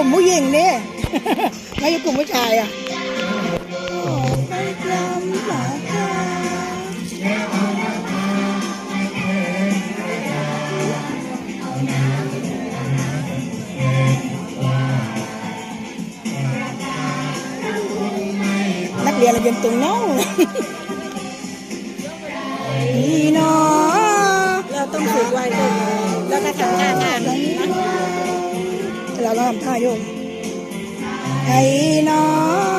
ลุ่มผู้หญิงนี่ ไม่อยู่กลุ่มผู้ชายอะนักเรียนเราเรียนตรงน้นนี่เนาะเราต้องฝึกไว้ด้วยแล้วก็ทำงาน จะล้อมท่าโยกไอ้น้อง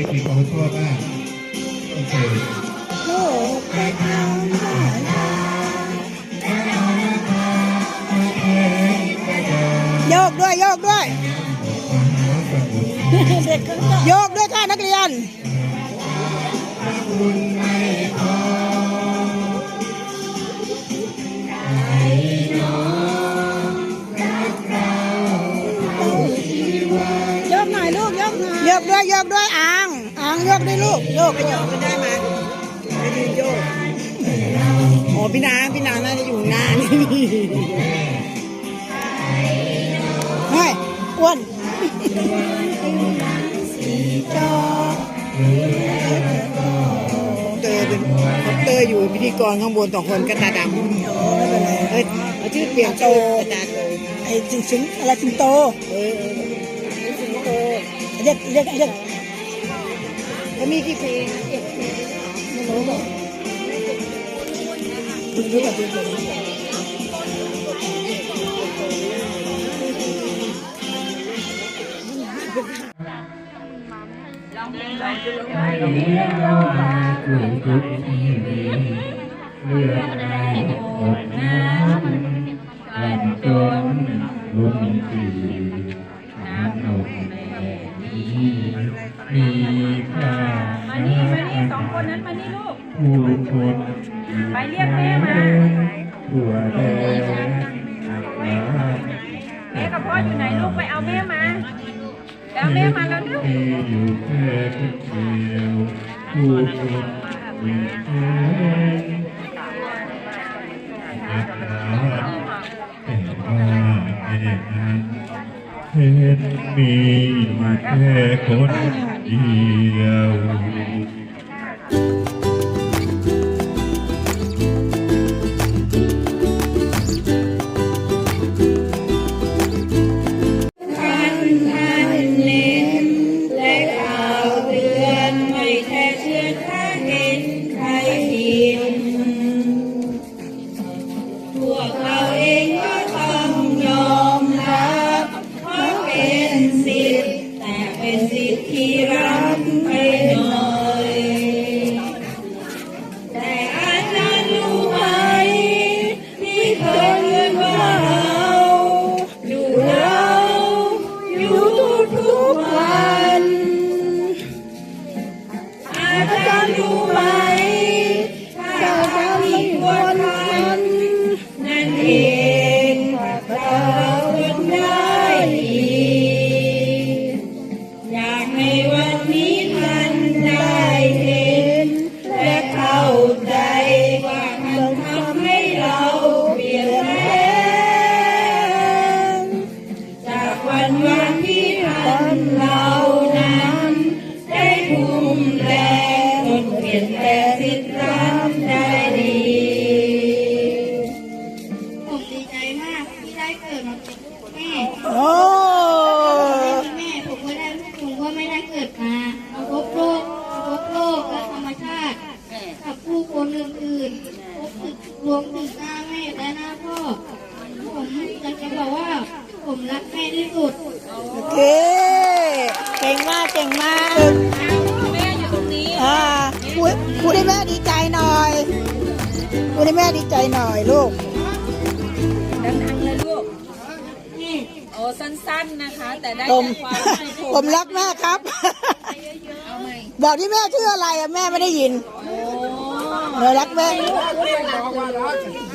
ยกินของชั่วบ้างโอเคโลกไปทางไหนโยกด้วยโยกด้วย โยกด้วยค่ะนักเรียนโยกหน่อยลูกโยกหน่อยโยกด้วยโยกด้วยอ่า ยกได้ลูกโยกไปโยกกันได้ไหมไปยืนโยกโอ้พี่นางพี่นางน่าจะอยู่ข้างหน้านี่เฮ้ยอ้วนจอเตยเป็นเตยอยู่พิธีกรข้างบนสองคนก็ตาดำเฮ้ยเอาชื่อเปลี่ยนโตอาจาเลยไอ้สิงสิงอะไรสิงโตเออสิงโตเรียกเรียกเรียก แล้วมีกี่เพลงไม่รู้บอกคุณรู้กับคุณให้เรามาคุยทุกทีเลือดไหลอดน้ำกันจนล้นทีน้ำนมแม่นี้ มีค่ามานี่มานี่สองคนนั้นมานี่ลูกผู้คนไปเรียกแม่มาผัวแดงแม่กับพ่ออยู่ไหนลูกไปเอาแม่มาไปเอาแม่มาแล้วลูกอยู่แค่คนเดียวผู้คน เห็นมีอยู่แค่คนเดียว และข่าวเตือนไม่แค่เชื่อถ้าเห็นใครผิดพวกเราเองก็ต้อง สิทธิ์ที่รับไม่หน่อยแต่อาจารย์รู้ไหมที่เคยเรียนว่าเราอยู่เราอยู่ทุกทุกๆวันอาจารย์รู้ไหม ผมอยากจะบอกว่าผมรักแม่ที่สุด โอเค เก่งมาก เก่งมากแม่อยู่ตรงนี้อ่าพูดพูดให้แม่ดีใจหน่อยพูดให้แม่ดีใจหน่อยลูก ดังๆเลยลูกโอ้สั้นๆนะคะ แต่ได้ผมใจความให้ถูกผมรักแม่ครับเอาใหม่บอกที่แม่ชื่ออะไรอะแม่ไม่ได้ยินเอ อรักแม่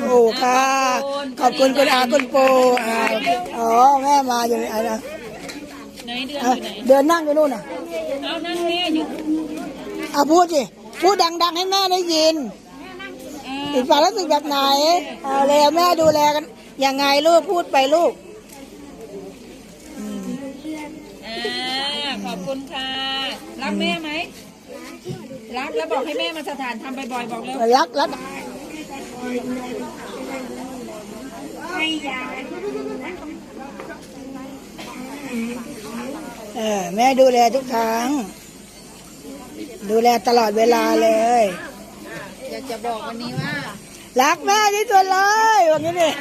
โอ้ค่ะ ขอบคุณคุณอาคุณปูอ่าอ๋อแม่มาอยู่อะนะไหนเดือนอะเดินนั่งอยู่นู่นน่ะเอานั่งแม่อยู่เอาพูดสิพูดดัง ๆ ให้แม่ได้ยินติดความรู้สึกแบบไหนเอาแล้วแม่ดูแลกันยังไงลูกพูดไปลูก อ่าขอบคุณค่ะ รักแม่ไหม รักแล้วบอกให้แม่มาสถานทำบ่อยๆบอกเร็วรักรักให้ยายเออแม่ดูแลทุกครั้ง ดูแลตลอดเวลาเลย อยากจะบอกวันนี้ว่า รักแม่ที่สุดเลยวันนี้นี่